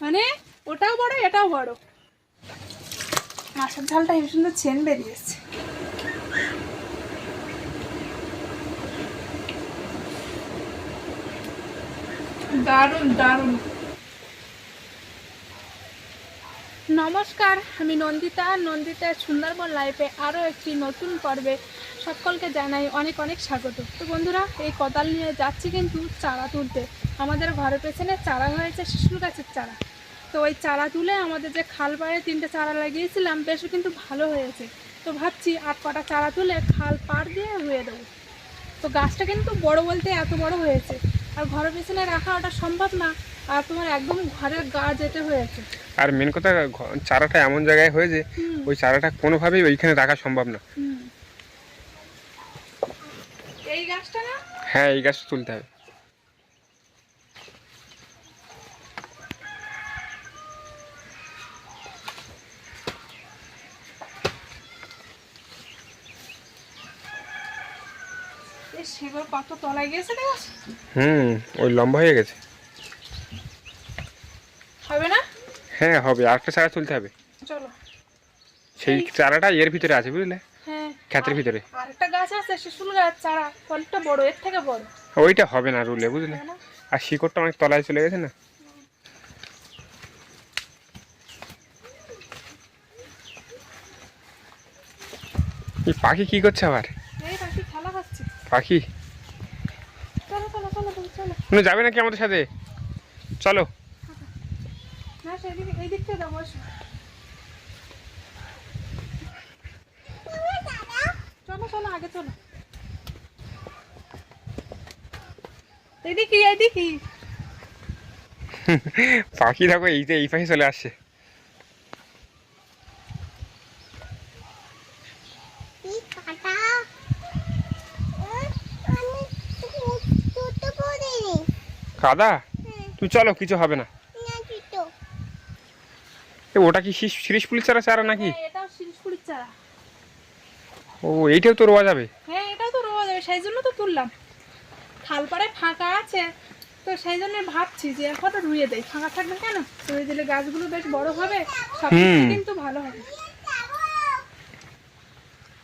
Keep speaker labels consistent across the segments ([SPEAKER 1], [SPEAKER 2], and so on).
[SPEAKER 1] মানে নমস্কার আমি নন্দিতা। নন্দিতা সুন্দরবন লাইফে আরও একটি নতুন পর্বে সকলকে জানাই অনেক অনেক স্বাগত। তো বন্ধুরা এই কোদাল নিয়ে যাচ্ছি কিন্তু চারা তুলতে। আমাদের ঘরের পেছনে চারা হয়েছে শিশুর গাছের চারা। তো ওই চারা তুলে আমাদের যে খাল পাড়ে তিনটে চারা লাগিয়েছিলাম বেশ কিন্তু ভালো হয়েছে। তো ভাবছি আট কটা চারা তুলে খাল পাড় দিয়ে রুয়ে দেবো। তো গাছটা কিন্তু বড় বলতে এত বড় হয়েছে। আর ঘরের পেছনে রাখা ওটা সম্ভব না। আর তোমার একদম ঘরের গা যেতে হয়েছে।
[SPEAKER 2] আর মেন কথা চারাটা এমন জায়গায় হয়েছে ওই চারাটা কোনোভাবেই ওইখানে রাখা সম্ভব না
[SPEAKER 1] হুম। এই গাছটা না?
[SPEAKER 2] হ্যাঁ এই গাছ তুলতে হবে।
[SPEAKER 1] এই কত তলায় গেছে দেখ
[SPEAKER 2] হুম ওই লম্বা হয়ে গেছে।
[SPEAKER 1] হবে না?
[SPEAKER 2] হ্যাঁ হবে আরেকটা চারা তুলতে হবে।
[SPEAKER 1] চলো।
[SPEAKER 2] সেই চারাটা এর ভিতরে আছে বুঝলে? ক্ষেতের ভিতরে।
[SPEAKER 1] আরেকটা গাছ আছে শিশুল গাছ চারা অনেকটা বড় এর থেকে বড়।
[SPEAKER 2] ওইটা হবে না রুলে বুঝলে? আর শিকড়টা অনেক তলায় চলে গেছে না? এই পাখি কি করছে আবার?
[SPEAKER 1] পাখি তুমি
[SPEAKER 2] যাবে নাকি আমাদের সাথে? চলো।
[SPEAKER 1] না সেদিকে এই দিক থেকে যাব এসো। চলো চলো আগে চলো। এদিকে এদিকে।
[SPEAKER 2] পাখি দেখো এই যে এই পাশে চলে আসছে। কাদা তুই চলো কিছু হবে না। ওটা কি শীষ শিরিষ পুলিশ চারা চারা নাকি
[SPEAKER 1] হ্যাঁ, এটাও শিরিষপুরির চারা
[SPEAKER 2] ও এইটাও তো রোয়া যাবে?
[SPEAKER 1] হ্যাঁ এটাও তো রোয়া যাবে সেই জন্য তো তুললাম। খালপাড়ায় ফাঁকা আছে তো সেই জন্য ভাবছি যে এখন রুয়ে দেয় ফাঁকা থাকবে কেন? রুয়ে দিলে গাছগুলো বেশ বড় হবে সব। কিন্তু ভালো হবে।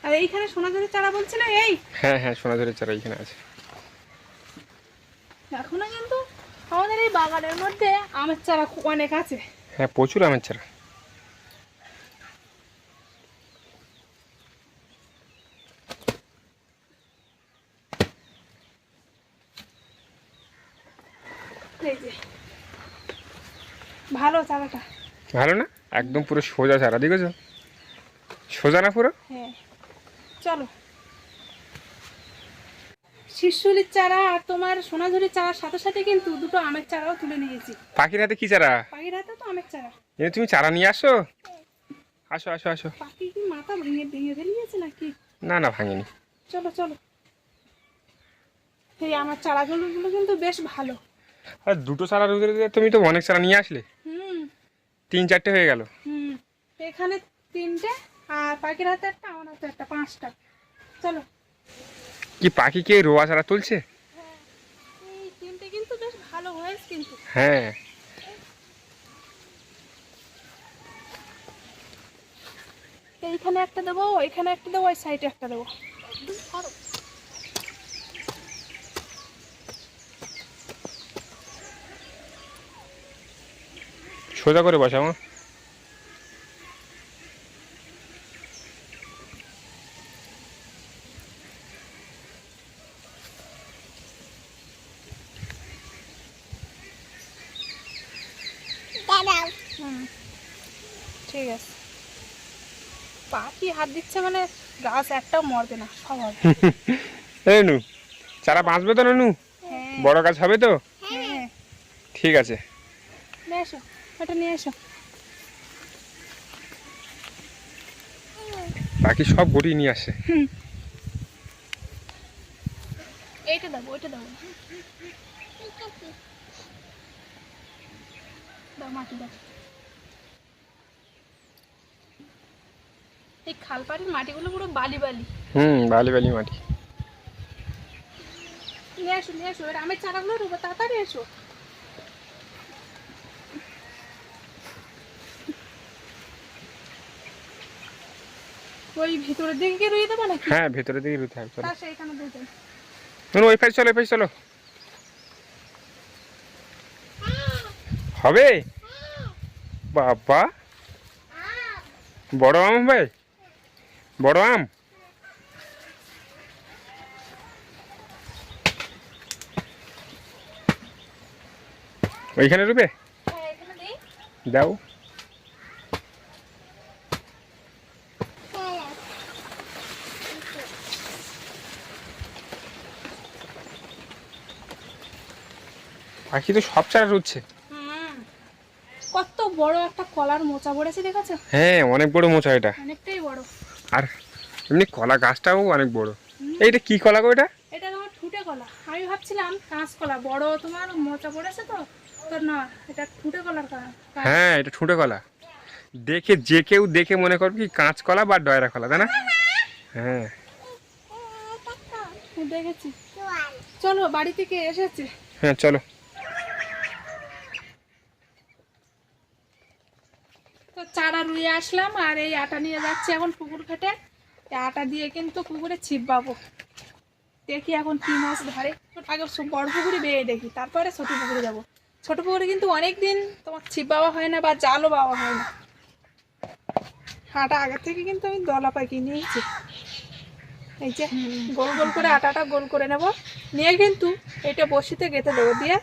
[SPEAKER 1] আর এইখানে সোনাঝুরি চারা বলছি না এই?
[SPEAKER 2] হ্যাঁ হ্যাঁ সোনাঝুরের চারা এইখানে আছে।
[SPEAKER 1] এখনও কিন্তু আমাদের এই বাগানের মধ্যে আমের চারা খুব অনেক আছে।
[SPEAKER 2] হ্যাঁ প্রচুর আমের চারা
[SPEAKER 1] এই যে ভালো চারাটা
[SPEAKER 2] ভালো না? একদম পুরো সোজা চারা দেখেছ? সোজা না পুরো?
[SPEAKER 1] হ্যাঁ। চলো। শিশুলির চারা আর তোমার সোনাঝুরির চারার সাথে সাথে কিন্তু দুটো আমের চারাও তুলে নিয়েছি।
[SPEAKER 2] পাখির হাতে কি চারা?
[SPEAKER 1] পাখির হাতে তো আমের চারা।
[SPEAKER 2] এ তুমি চারা নিয়ে আসো? আসো আসো আসো।
[SPEAKER 1] পাখি কি মাথা ভেঙে ভেঙে ফেলিয়েছে নাকি?
[SPEAKER 2] না না ভাঙেনি।
[SPEAKER 1] চলো চলো। এই আমার চারাগুলো গুলো কিন্তু বেশ ভালো।
[SPEAKER 2] আর দুটো চারা রোদে তুমি তো অনেক চারা নিয়ে আসলে। তিন চারটে হয়ে গেল।
[SPEAKER 1] হুম এখানে তিনটে আর পাখির হাতে একটা আমার হাতে একটা পাঁচটা। চলো।
[SPEAKER 2] কি পাখি কে রোয়া চারা তুলছে?
[SPEAKER 1] এই তিনটে কিন্তু বেশ ভালো হয়েছে কিন্তু।
[SPEAKER 2] হ্যাঁ।
[SPEAKER 1] এইখানে একটা দেবো ওইখানে একটা দেবো ওই সাইডে একটা দেবো আরও।
[SPEAKER 2] সোজা করে হ্যাঁ?
[SPEAKER 1] হুম? ঠিক আছে। পাখি হাত দিচ্ছে মানে? গাছ একটাও মরবে না সব হবে।
[SPEAKER 2] এই নু চারা বাঁচবে তো নু
[SPEAKER 1] হ্যাঁ।
[SPEAKER 2] বড় গাছ হবে তো?
[SPEAKER 1] হ্যাঁ।
[SPEAKER 2] ঠিক আছে।
[SPEAKER 1] নিয়ে এটা নিয়ে এসো।
[SPEAKER 2] বাকি সব গড়িয়ে নিয়ে আসে।
[SPEAKER 1] এইটা দেবো ওইটা দেবো দাও মাটি দাও। এই খালপাড়ির মাটিগুলো পুরো বালি বালি।
[SPEAKER 2] হুম বালি বালি মাটি।
[SPEAKER 1] নিয়ে এসো নিয়ে এসো এবার আমের চারাগুলো দেবো তাড়াতাড়ি এসো। ওই ভিতরের দিকে কি রুই দেবো নাকি?
[SPEAKER 2] হ্যাঁ ভেতরে দিকে রুতে হবে চলো
[SPEAKER 1] সেইখানে দিয়ে দেবো
[SPEAKER 2] ওই পাশে চলো ওই পাশে চলো। হবে? বাবা। বড় আম ভাই বড় আম? ওইখানে রুবে
[SPEAKER 1] হ্যাঁ
[SPEAKER 2] দাও। পাখি তো সব চারা রুচ্ছে।
[SPEAKER 1] হুম। কত বড় একটা কলার মোচা পড়েছে দেখেছ?
[SPEAKER 2] হ্যাঁ অনেক বড় মোচা এটা।
[SPEAKER 1] অনেকটাই বড়।
[SPEAKER 2] আর এমনি কলা গাছটাও অনেক বড়। এইটা কি কলা গো এটা?
[SPEAKER 1] এটা তোমার ঠুটে কলা। আমি ভাবছিলাম কাঁচ কলা। বড় তোমার মোচা পড়েছে তো তো না এটা ঠুটে কলার কা- কা-
[SPEAKER 2] হ্যাঁ এটা ঠুঁটে কলা। দেখে যে কেউ দেখে মনে করবে কি কাঁচ কলা বা ডয়রা কলা তাই না? হ্যাঁ।
[SPEAKER 1] দেখেছি। চলো বাড়ি থেকে এসেছে।
[SPEAKER 2] হ্যাঁ চলো।
[SPEAKER 1] চারা রুয়ে আসলাম আর এই আটা নিয়ে যাচ্ছি এখন পুকুর ঘাটে। আটা দিয়ে কিন্তু পুকুরে ছিপ পাবো দেখি এখন কি মাছ ধরে। আগে বড় পুকুরে বেয়ে দেখি, তারপরে ছোট পুকুরে যাব। ছোট পুকুরে কিন্তু অনেক দিন তোমার ছিপ পাওয়া হয় না বা জালও পাওয়া হয় না। আটা আগের থেকে কিন্তু আমি দলা পাকি নিয়েছি। এই যে গোল গোল করে আটাটা গোল করে নেব। নিয়ে কিন্তু এটা বসিতে গেঁথে দেবো, দিয়ে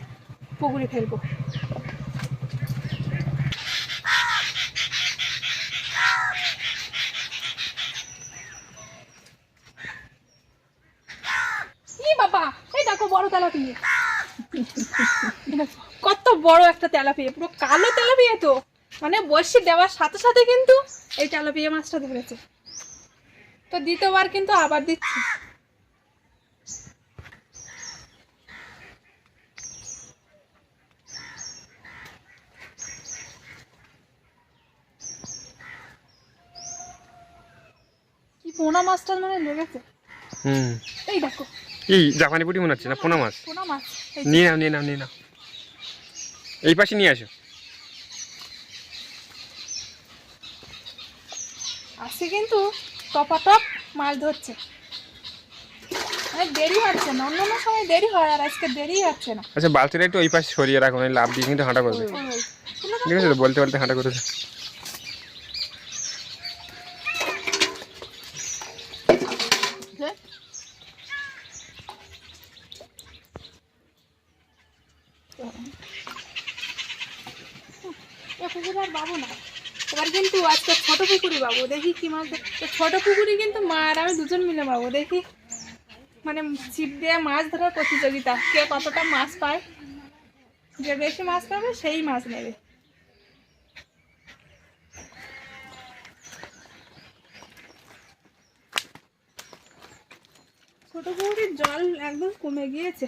[SPEAKER 1] পুকুরে ফেলব ই বাবা এই দেখো বড় তেলাপিয়া। কত বড় একটা তেলাপিয়া পুরো কালো তেলাপিয়া তো। মানে বসে দেওয়ার সাথে সাথে কিন্তু এই তেলাপিয়া মাছটা ধরেছে। তো দ্বিতীয়বার কিন্তু আবার দিচ্ছি। কি পোনা মাছটার মানে লেগেছে?
[SPEAKER 2] হুম।
[SPEAKER 1] এই দেখো।
[SPEAKER 2] এই জাপানি পুটি মনে হচ্ছে না? পোনা মাছ?
[SPEAKER 1] পোনা মাছ
[SPEAKER 2] নিয়ে নাও নিয়ে নাও নিয়ে নাও। এই পাশে নিয়ে আসো।
[SPEAKER 1] আজকে কিন্তু টপাটপ মাছ ধরছে। দেরি হচ্ছে না অন্য সময় দেরি হয় আর আজকে দেরি হচ্ছে না।
[SPEAKER 2] আচ্ছা বালতিটা একটু ওই পাশে সরিয়ে রাখো লাভ দিয়ে কিন্তু হাঁটা করবে। ঠিক আছে বলতে বলতে হাঁটা করতে
[SPEAKER 1] দে। এ পুকুরে আর পাবো না এবার কিন্তু আজকে ছোট পুকুরি পাবো দেখি কি মাছ ছোট পুকুরি কিন্তু মা আর আমি দুজন মিলে পাবো দেখি। মানে ছিপ দিয়ে মাছ ধরার প্রতিযোগিতা, কে কতটা মাছ পায়। যে বেশি মাছ পাবে, সেই মাছ নেবে। ছোট পুকুরির জল একদম কমে গিয়েছে।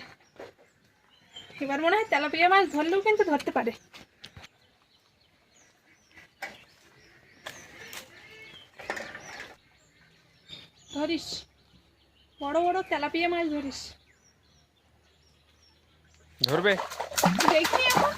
[SPEAKER 1] এবার মনে হয় তেলাপিয়া মাছ ধরলেও কিন্তু ধরতে পারে ধরিস বড় বড় তেলাপিয়া মাছ ধরিস।
[SPEAKER 2] ধরবে?
[SPEAKER 1] দেখি এখন।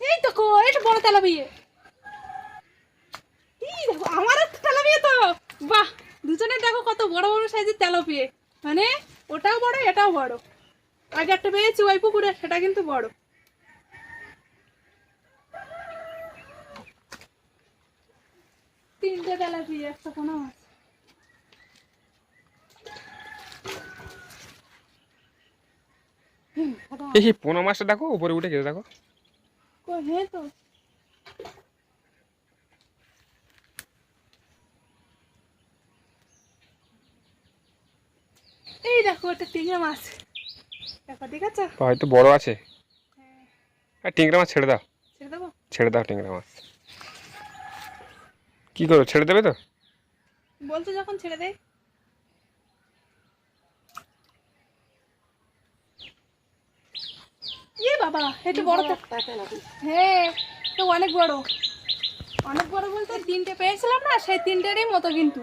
[SPEAKER 1] এই দেখো এটা বড় তেলাপিয়া। আমার তেলাপিয়া তো। বাহ দুজনের দেখো কত বড় বড় সাইজের তেলাপিয়া। মানে ওটাও বড় এটাও বড়। আগে একটা পেয়েছি ওই পুকুরে সেটা কিন্তু বড়। তিনটে তেলাপিয়া একটা কোনো মাছ।
[SPEAKER 2] এই পোনা মাছটা দেখো উপরে উঠে গেছে দেখো।
[SPEAKER 1] হ্যাঁ তো। এই দেখো একটা টিঙা মাছ। দেখো ঠিক আছে?
[SPEAKER 2] হয়তো বড় আছে। আর টিংরা মাছ ছেড়ে দাও।
[SPEAKER 1] ছেড়ে
[SPEAKER 2] দাও টিংরা মাছ। কি করো ছেড়ে দেবে তো?
[SPEAKER 1] বলছো যখন ছেড়ে দেয় বাবা এটা বড় হ্যাঁ তো অনেক বড়। অনেক বড় বলতে তিনটে পেয়েছিলাম না সেই তিনটেরই মতো কিন্তু।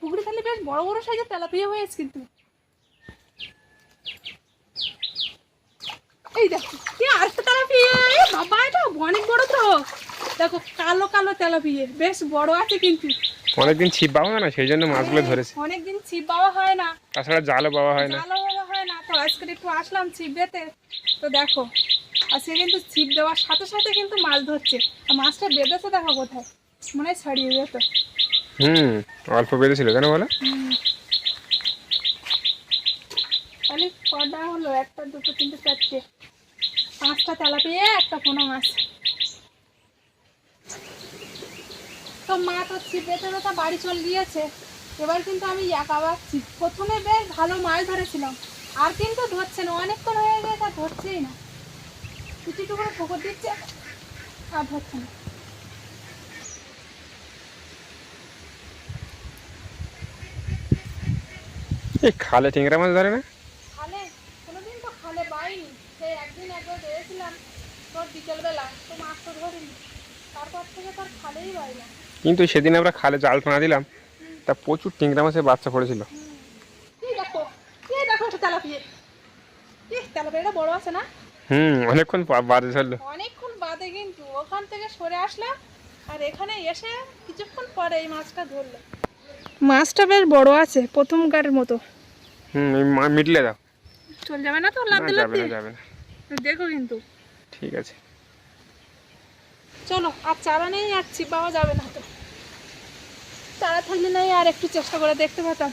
[SPEAKER 1] পুকুরে বেশ বড় বড় সাইজের তেলাপিয়া হয়েছে কিন্তু। এই দেখো কি আরেকটা তেলাপিয়া? এ বাবা এটা অনেক বড় তো। দেখো কালো কালো তেলাপিয়া বেশ বড় আছে কিন্তু।
[SPEAKER 2] অনেকদিন ছিপ পাওয়া না সেই জন্য মাছগুলো ধরেছে।
[SPEAKER 1] অনেকদিন ছিপ পাওয়া হয় না।
[SPEAKER 2] তাছাড়া জালও পাওয়া হয় না।
[SPEAKER 1] ভালো হয় না। তো আজকে একটু আসলাম ছিপ দিতে তো দেখো আজকে কিন্তু ছিপ দেওয়ার সাথে সাথে কিন্তু মাছ ধরছে। আর মাছটা বেঁধেছে দেখো কোথায়? মনে হয় ছাড়িয়ে যেত
[SPEAKER 2] হুম অল্প বেঁধেছিল কেন বলো?
[SPEAKER 1] তাহলে কটা হলো? একটা দুটো তিনটে চারটে। পাঁচটা তেলা পেয়ে একটা পোনা মাছ। তো মা তো ছিপ বেঁধে বাড়ি চলে গিয়েছে। এবার কিন্তু আমি একা বাচ্ছি প্রথমে বেশ ভালো মাছ ধরেছিলাম। আর কিন্তু ধরছে না, অনেকক্ষণ হয়ে গেছে আর ধরছেই না। কিছু করে পুকুর দিচ্ছে, আর ধরছে না।
[SPEAKER 2] এই খালে টেংরা মাছ ধরে না
[SPEAKER 1] খালে কোনোদিন তো খালে পাইনি সেই একদিন একবার বেড়েছিলাম তোর বিকেলবেলা তো মাছ তো ধরিনি। তারপর থেকে তার খালেই পাই না।
[SPEAKER 2] কিন্তু সেদিন আমরা খালে জাল টানা দিলাম তা প্রচুর টেংরা মাছের বাচ্চা পড়েছিল।
[SPEAKER 1] দেখো এই দেখো একটা তেলাপিয়ে। এই তেলাপিয়াটা বড় আছে না?
[SPEAKER 2] হুম অনেকক্ষণ বাদে ধরলো।
[SPEAKER 1] অনেকক্ষণ বাদে কিন্তু ওখান থেকে সরে আসলাম আর এখানে এসে কিছুক্ষণ পরে এই মাছটা ধরলো। মাছটা বেশ বড় আছে প্রথমকারের মতো।
[SPEAKER 2] হুম মিটলে দাও।
[SPEAKER 1] চল যাবে না তো
[SPEAKER 2] যাবে না যাবে না।
[SPEAKER 1] দেখো কিন্তু।
[SPEAKER 2] ঠিক আছে।
[SPEAKER 1] চলো আর চারা নেই আর ছিপ পাওয়া যাবে না তো। চারা থাকলে নাই আর একটু চেষ্টা করে দেখতে পেতাম।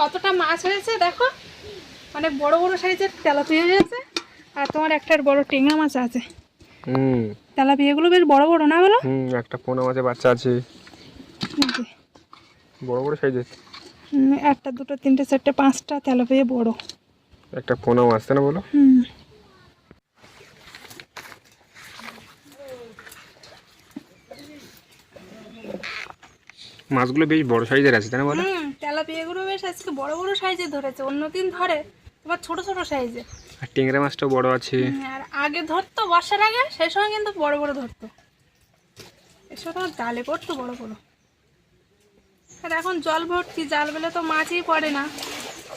[SPEAKER 1] কতটা মাছ হয়েছে দেখো? অনেক বড় বড় সাইজের তেলাপিয়া হয়েছে আর তোমার একটার বড় টেঙা মাছ আছে।
[SPEAKER 2] হুম।
[SPEAKER 1] তেলাপিয়াগুলো বেশ বড় বড় না বলো?
[SPEAKER 2] হুম একটা পোনা মাছের বাচ্চা আছে। বড় বড় সাইজের?
[SPEAKER 1] হুম, একটা দুটো তিনটে চারটে পাঁচটা তেলাপিয়া বড়।
[SPEAKER 2] একটা পোনা মাছ না বলো?
[SPEAKER 1] হুম।
[SPEAKER 2] মাছগুলো বেশ বড় সাইজের আছে তাই না বলো?
[SPEAKER 1] হুম তেলাপিয়াগুলো বেশ আজকে বড় বড় সাইজে ধরেছে অন্যদিন ধরে এবার ছোট ছোট সাইজে।
[SPEAKER 2] আর টেংরা মাছটাও বড় আছে।
[SPEAKER 1] আর আগে ধরতো বর্ষার আগে সেই সময় কিন্তু বড় বড় ধরতো। এসব তোমার জালে পড়তো বড় বড়। আর এখন জল ভর্তি জাল বেলে তো মাছই পড়ে না।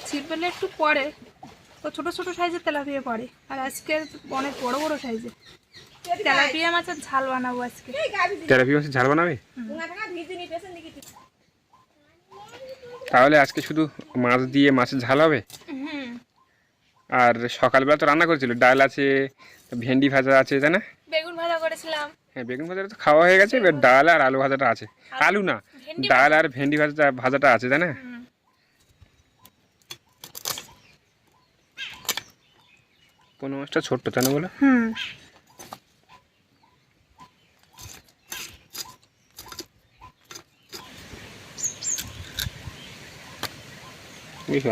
[SPEAKER 1] ছিপ বেলে একটু পড়ে। তো ছোট ছোট সাইজের তেলাপিয়া পড়ে। আর আজকে অনেক বড় বড় সাইজে তেলাপিয়া মাছের ঝাল বানাবো আজকে।
[SPEAKER 2] তেরাপি মাছের ঝাল বানাবে? তাহলে আজকে শুধু মাছ দিয়ে মাছের ঝাল হবে?
[SPEAKER 1] হুম।
[SPEAKER 2] আর সকালবেলা তো রান্না করেছিল ডাল আছে ভেন্ডি ভাজা আছে তাই না?
[SPEAKER 1] বেগুন ভাজা করেছিলাম।
[SPEAKER 2] হ্যাঁ বেগুন ভাজাটা তো খাওয়া হয়ে গেছে এবার ডাল আর আলু ভাজাটা আছে। আলু না ডাল আর ভেন্ডি ভাজাটা ভাজাটা আছে তাই না। কোনো মাছটা ছোট্ট তাই না বলো?
[SPEAKER 1] হুম।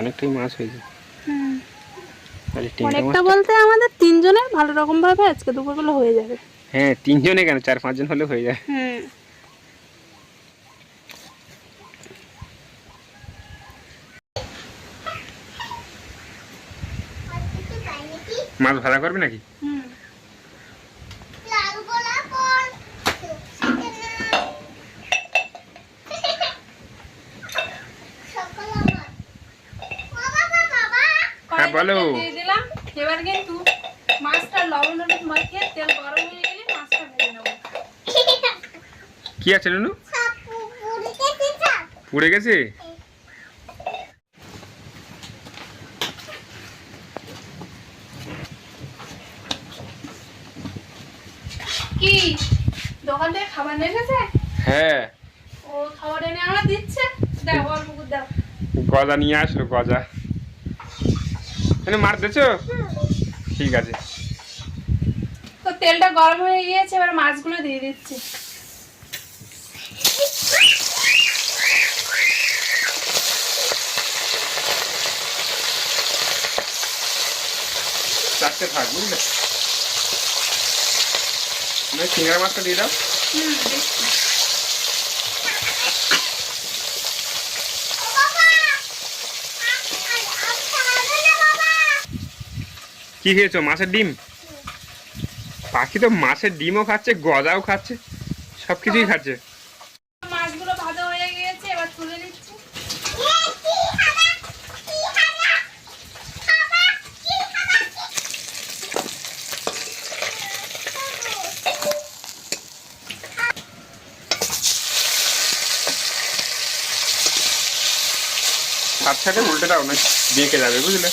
[SPEAKER 2] অনেকটাই মাছ হয়েছে।
[SPEAKER 1] অনেকটা বলতে আমাদের তিনজনের ভালো রকম ভাবে আজকে দুপুরবেলা হয়ে যাবে।
[SPEAKER 2] হ্যাঁ তিনজনে কেন? চার পাঁচজন হলে হয়ে যায়।
[SPEAKER 1] হুম।
[SPEAKER 2] মাছ ভাড়া করবে নাকি
[SPEAKER 1] হুম
[SPEAKER 2] হ্যাঁ, বলো।
[SPEAKER 1] কড়াইতে দিয়ে দিলাম এবার কিন্তু মাছটা লবণ হলুদ মাখিয়ে তেল গরম হয়ে গেলে মাছটা ভেজে নেব
[SPEAKER 2] কি আছে নুনু? পুড়ে গেছে?
[SPEAKER 1] কি? দোকান থেকে খাবার নিয়ে এসেছে?
[SPEAKER 2] হ্যাঁ।
[SPEAKER 1] ও খাবার এনে আমরা দিচ্ছে? দাও অল্প করে দাও।
[SPEAKER 2] গজা নিয়ে আসলো গজা। এনে মার দিয়েছ? ঠিক আছে।
[SPEAKER 1] তো তেলটা গরম হয়ে গিয়েছে এবার মাছগুলো দিয়ে দিচ্ছি।
[SPEAKER 2] চারটে থাক বুঝলে? মানে চিংড়া মাছটা দিয়ে দাও। কি খেয়েছো? মাছের ডিম? পাখি তো মাছের ডিমও খাচ্ছে গজাও খাচ্ছে সব কিছুই খাচ্ছে
[SPEAKER 1] মাছগুলো ভাজা হয়ে গিয়েছে এবার তুলে নিচ্ছি
[SPEAKER 2] ছাড়ে উল্টে দাও না বেঁকে যাবে, বুঝলে?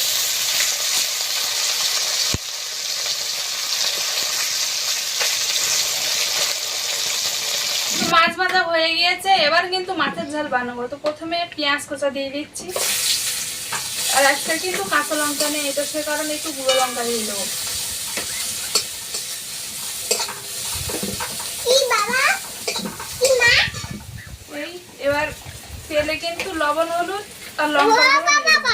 [SPEAKER 1] মাছ ভাজা হয়ে গিয়েছে, এবার কিন্তু মাছের ঝাল বানাবো। তো প্রথমে পেঁয়াজ কোচা দিয়ে দিচ্ছি। আর একটা কিন্তু কাঁচা লঙ্কা নেই এটা সে কারণে একটু গুঁড়ো লঙ্কা দিয়ে দেবো এই এবার তেলে কিন্তু লবণ হলুদ আর লঙ্কা গুঁড়ো দিয়ে দেবো।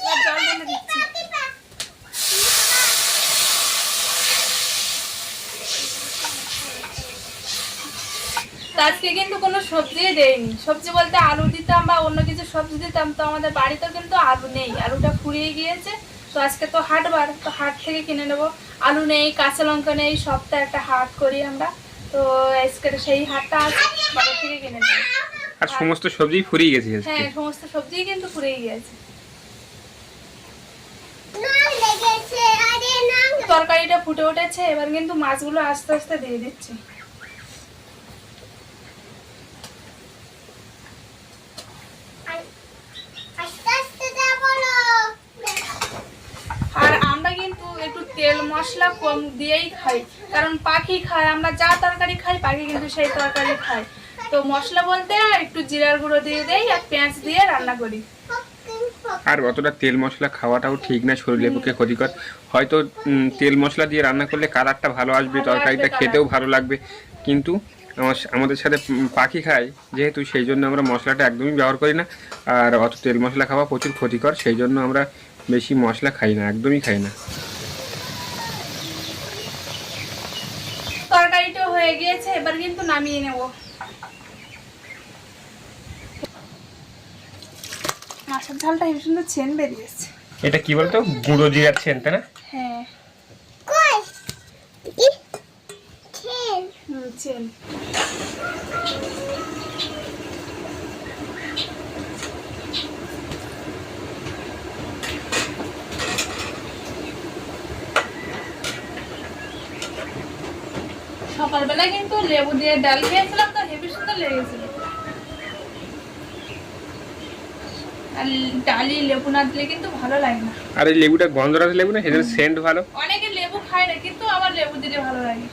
[SPEAKER 1] এবার জল ঢেলে দিচ্ছি তো আজকে কিন্তু কোনো সবজি দেয়নি সবজি বলতে আলু দিতাম বা অন্য কিছু সবজি দিতাম তো আমাদের বাড়িতে কিন্তু আলু নেই। আলুটা ফুরিয়ে গিয়েছে তো আজকে তো হাটবার তো হাট থেকে কিনে নেব। আলু নেই কাঁচা লঙ্কা নেই সপ্তাহে একটা হাট করি আমরা। তো আজকে সেই হাটটা আছে বাড়ি থেকে কিনে নেব।
[SPEAKER 2] আর সমস্ত সবজি ফুরিয়ে গেছে
[SPEAKER 1] হ্যাঁ সমস্ত সবজিই কিন্তু ফুরিয়ে গিয়েছে। তরকারিটা ফুটে উঠেছে এবার কিন্তু মাছগুলো আস্তে আস্তে দিয়ে দিচ্ছি আর আমরা কিন্তু একটু তেল মশলা কম দিয়েই খাই। কারণ পাখি খায় আমরা যা তরকারি খাই পাখি কিন্তু সেই তরকারি খায়। তো মশলা বলতে একটু জিরার গুঁড়ো দিয়ে দেই আর পেঁয়াজ দিয়ে রান্না করি।
[SPEAKER 2] আর অতটা তেল মশলা খাওয়াটাও ঠিক না শরীরের পক্ষে ক্ষতিকর। হয়তো তেল মশলা দিয়ে রান্না করলে কালারটা ভালো আসবে তরকারিটা খেতেও ভালো লাগবে। কিন্তু আমাদের সাথে পাখি খায় যেহেতু সেই জন্য আমরা মশলাটা একদমই ব্যবহার করি না। আর অত তেল মশলা খাওয়া প্রচুর ক্ষতিকর সেই জন্য আমরা বেশি মশলা খাই না একদমই খাই না
[SPEAKER 1] তরকারিটা হয়ে গিয়েছে এবার কিন্তু নামিয়ে নেব। মাছের ঝালটা হেবি সুন্দর চেন বেরিয়েছে।
[SPEAKER 2] এটা কি বলতো? গুঁড়ো জিরার চেন তাই না?
[SPEAKER 1] হ্যাঁ। হুম, চেন। সকালবেলা কিন্তু লেবু দিয়ে ডাল খেয়েছিলাম তো হেবি সুন্দর লেগেছিল। ডালি লেবু না দিলে কিন্তু ভালো লাগে না।
[SPEAKER 2] আর এই লেবুটা গন্ধরাজ লেবু না সেজন্য সেন্ট ভালো?
[SPEAKER 1] অনেকে লেবু খায় না কিন্তু আমার লেবু দিলে ভালো লাগে।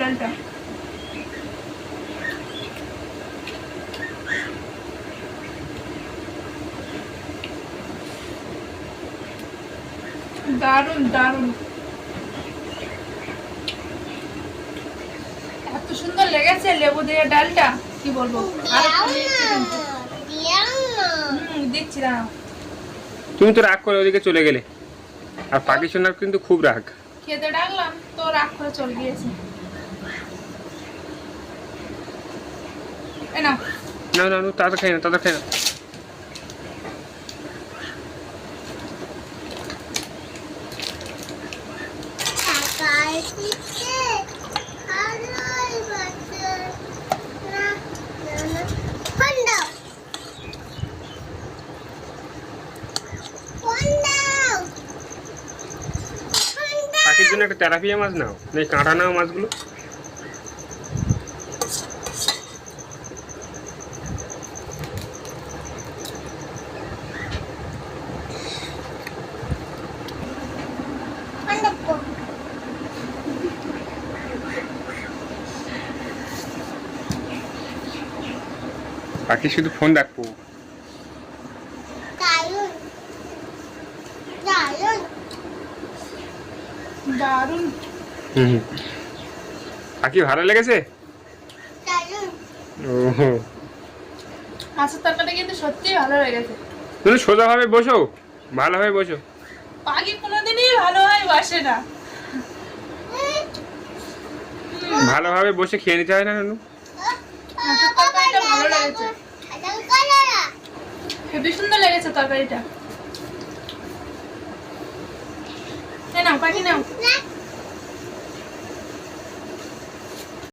[SPEAKER 1] ডালটা। দারুণ দারুণ। এত সুন্দর লেগেছে লেবু দিয়ে ডালটা কি বলব? দিচ্ছি
[SPEAKER 2] তুমি তো রাগ করে ওদিকে চলে গেলে। আর পাখি সোনার কিন্তু খুব রাগ।
[SPEAKER 1] খেতে ডাকলাম তো রাগ করে চলে গিয়েছে।
[SPEAKER 2] না না না তাড়াতাড়ি খাই না তাড়াতাড়ি খাই না। পাখির জন্য একটা তেলাপিয়া মাছ নাও। নেই কাঁটা নাও মাছগুলো। পাখি শুধু ফোন দেখব
[SPEAKER 3] দারুণ।
[SPEAKER 2] হুম ভালো লেগেছে? ওহো।
[SPEAKER 1] মাছের তরকারিটা কিন্তু সত্যিই ভালো হয়ে
[SPEAKER 2] তুমি সোজাভাবে বসো ভালোভাবে বসো।
[SPEAKER 1] পাখি কোনোদিনই ভালো হয় বাসে না।
[SPEAKER 2] ভালোভাবে বসে খেয়ে নিতে হয় না নানু?
[SPEAKER 1] মাছের তরকারিটা ভালো লেগেছে। হেবি সুন্দর লেগেছে তরকারিটা। নাও পাখি নাও।